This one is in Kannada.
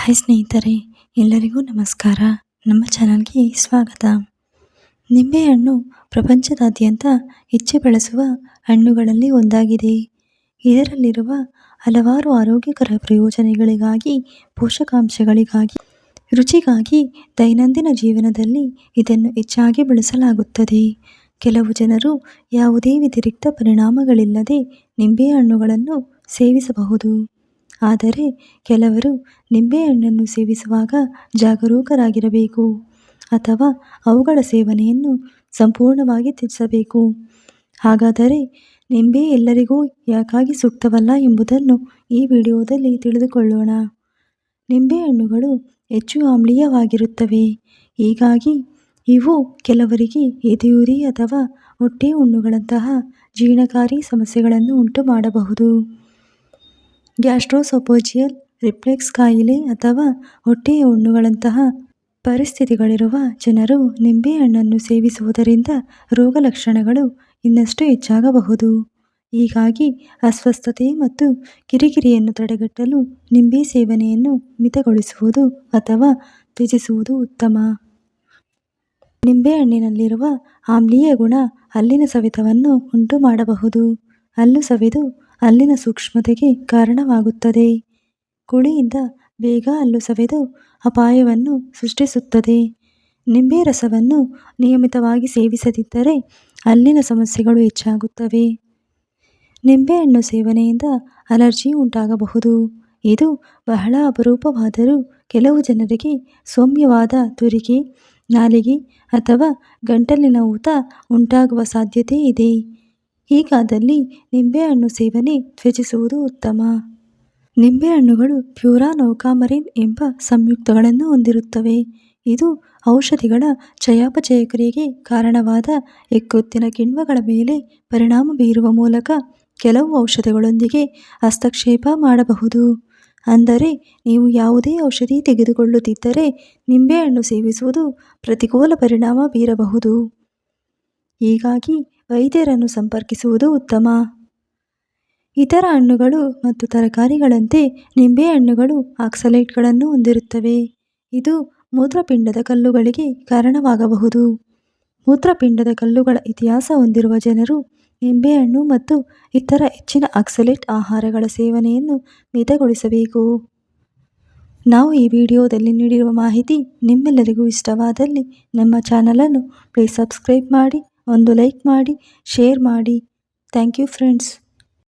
ಹಾಯ್ ಸ್ನೇಹಿತರೆ, ಎಲ್ಲರಿಗೂ ನಮಸ್ಕಾರ. ನಮ್ಮ ಚಾನಲ್ಗೆ ಸ್ವಾಗತ. ನಿಂಬೆಹಣ್ಣು ಪ್ರಪಂಚದಾದ್ಯಂತ ಹೆಚ್ಚು ಬಳಸುವ ಹಣ್ಣುಗಳಲ್ಲಿ ಒಂದಾಗಿದೆ. ಇದರಲ್ಲಿರುವ ಹಲವಾರು ಆರೋಗ್ಯಕರ ಪ್ರಯೋಜನಗಳಿಗಾಗಿ, ಪೋಷಕಾಂಶಗಳಿಗಾಗಿ, ರುಚಿಗಾಗಿ ದೈನಂದಿನ ಜೀವನದಲ್ಲಿ ಇದನ್ನು ಹೆಚ್ಚಾಗಿ ಬಳಸಲಾಗುತ್ತದೆ. ಕೆಲವು ಜನರು ಯಾವುದೇ ವ್ಯತಿರಿಕ್ತ ಪರಿಣಾಮಗಳಿಲ್ಲದೆ ನಿಂಬೆಹಣ್ಣುಗಳನ್ನು ಸೇವಿಸಬಹುದು. ಆದರೆ ಕೆಲವರು ನಿಂಬೆಹಣ್ಣನ್ನು ಸೇವಿಸುವಾಗ ಜಾಗರೂಕರಾಗಿರಬೇಕು ಅಥವಾ ಅವುಗಳ ಸೇವನೆಯನ್ನು ಸಂಪೂರ್ಣವಾಗಿ ತ್ಯಜಿಸಬೇಕು. ಹಾಗಾದರೆ ನಿಂಬೆ ಎಲ್ಲರಿಗೂ ಯಾಕಾಗಿ ಸೂಕ್ತವಲ್ಲ ಎಂಬುದನ್ನು ಈ ವಿಡಿಯೋದಲ್ಲಿ ತಿಳಿದುಕೊಳ್ಳೋಣ. ನಿಂಬೆಹಣ್ಣುಗಳು ಹೆಚ್ಚು ಆಮ್ಲೀಯವಾಗಿರುತ್ತವೆ. ಹೀಗಾಗಿ ಇವು ಕೆಲವರಿಗೆ ಎದೆಯುರಿ ಅಥವಾ ಹೊಟ್ಟೆ ಹುಣ್ಣುಗಳಂತಹ ಜೀರ್ಣಕಾರಿ ಸಮಸ್ಯೆಗಳನ್ನು ಉಂಟು ಮಾಡಬಹುದು ಗ್ಯಾಸ್ಟ್ರೋಸೊಪೋಜಿಯಲ್ ರಿಫ್ಲೆಕ್ಸ್ ಕಾಯಿಲೆ ಅಥವಾ ಹೊಟ್ಟೆಯ ಹುಣ್ಣುಗಳಂತಹ ಪರಿಸ್ಥಿತಿಗಳಿರುವ ಜನರು ನಿಂಬೆಹಣ್ಣನ್ನು ಸೇವಿಸುವುದರಿಂದ ರೋಗಲಕ್ಷಣಗಳು ಇನ್ನಷ್ಟು ಹೆಚ್ಚಾಗಬಹುದು. ಹೀಗಾಗಿ ಅಸ್ವಸ್ಥತೆ ಮತ್ತು ಕಿರಿಕಿರಿಯನ್ನು ತಡೆಗಟ್ಟಲು ನಿಂಬೆ ಸೇವನೆಯನ್ನು ಮಿತಗೊಳಿಸುವುದು ಅಥವಾ ತ್ಯಜಿಸುವುದು ಉತ್ತಮ. ನಿಂಬೆಹಣ್ಣಿನಲ್ಲಿರುವ ಆಮ್ಲೀಯ ಗುಣ ಹಲ್ಲಿನ ಸವೆತವನ್ನು ಉಂಟು ಮಾಡಬಹುದು ಹಲ್ಲು ಸವೆದು ಹಲ್ಲಿನ ಸೂಕ್ಷ್ಮತೆಗೆ ಕಾರಣವಾಗುತ್ತದೆ. ಕುಳಿಯಿಂದ ಬೇಗ ಹಲ್ಲು ಸವೆದು ಅಪಾಯವನ್ನು ಸೃಷ್ಟಿಸುತ್ತದೆ. ನಿಂಬೆ ರಸವನ್ನು ನಿಯಮಿತವಾಗಿ ಸೇವಿಸದಿದ್ದರೆ ಅಲ್ಲಿನ ಸಮಸ್ಯೆಗಳು ಹೆಚ್ಚಾಗುತ್ತವೆ. ನಿಂಬೆಹಣ್ಣು ಸೇವನೆಯಿಂದ ಅಲರ್ಜಿ ಉಂಟಾಗಬಹುದು. ಇದು ಬಹಳ ಅಪರೂಪವಾದರೂ ಕೆಲವು ಜನರಿಗೆ ಸೌಮ್ಯವಾದ ತುರಿಕೆ ನಾಲಿಗೆ ಅಥವಾ ಗಂಟಲಿನ ಊತ ಉಂಟಾಗುವ ಸಾಧ್ಯತೆ ಇದೆ. ಹೀಗಾದಲ್ಲಿ ನಿಂಬೆಹಣ್ಣು ಸೇವನೆ ತ್ಯಜಿಸುವುದು ಉತ್ತಮ. ನಿಂಬೆಹಣ್ಣುಗಳು ಫ್ಯೂರಾನೋಕಾಮರಿನ್ ಎಂಬ ಸಂಯುಕ್ತಗಳನ್ನು ಹೊಂದಿರುತ್ತವೆ. ಇದು ಔಷಧಿಗಳ ಚಯಾಪಚಯ ಕ್ರಿಯೆಗೆ ಕಾರಣವಾದ ಎಕ್ಕುತ್ತಿನ ಕಿಣ್ವಗಳ ಮೇಲೆ ಪರಿಣಾಮ ಬೀರುವ ಮೂಲಕ ಕೆಲವು ಔಷಧಿಗಳೊಂದಿಗೆ ಹಸ್ತಕ್ಷೇಪ ಮಾಡಬಹುದು. ಅಂದರೆ ನೀವು ಯಾವುದೇ ಔಷಧಿ ತೆಗೆದುಕೊಳ್ಳುತ್ತಿದ್ದರೆ ನಿಂಬೆಹಣ್ಣು ಸೇವಿಸುವುದು ಪ್ರತಿಕೂಲ ಪರಿಣಾಮ ಬೀರಬಹುದು. ಹೀಗಾಗಿ ವೈದ್ಯರನ್ನು ಸಂಪರ್ಕಿಸುವುದು ಉತ್ತಮ. ಇತರ ಹಣ್ಣುಗಳು ಮತ್ತು ತರಕಾರಿಗಳಂತೆ ನಿಂಬೆಹಣ್ಣುಗಳು ಆಕ್ಸಲೇಟ್ಗಳನ್ನು ಹೊಂದಿರುತ್ತವೆ. ಇದು ಮೂತ್ರಪಿಂಡದ ಕಲ್ಲುಗಳಿಗೆ ಕಾರಣವಾಗಬಹುದು. ಮೂತ್ರಪಿಂಡದ ಕಲ್ಲುಗಳ ಇತಿಹಾಸ ಹೊಂದಿರುವ ಜನರು ನಿಂಬೆಹಣ್ಣು ಮತ್ತು ಇತರ ಹೆಚ್ಚಿನ ಆಕ್ಸಲೇಟ್ ಆಹಾರಗಳ ಸೇವನೆಯನ್ನು ಮಿತಗೊಳಿಸಬೇಕು. ನಾವು ಈ ವಿಡಿಯೋದಲ್ಲಿ ನೀಡಿರುವ ಮಾಹಿತಿ ನಿಮ್ಮೆಲ್ಲರಿಗೂ ಇಷ್ಟವಾದಲ್ಲಿ ನಮ್ಮ ಚಾನಲನ್ನು ಪ್ಲೀಸ್ ಸಬ್ಸ್ಕ್ರೈಬ್ ಮಾಡಿ ಒಂದು ಲೈಕ್ ಮಾಡಿ ಶೇರ್ ಮಾಡಿ. Thank you friends.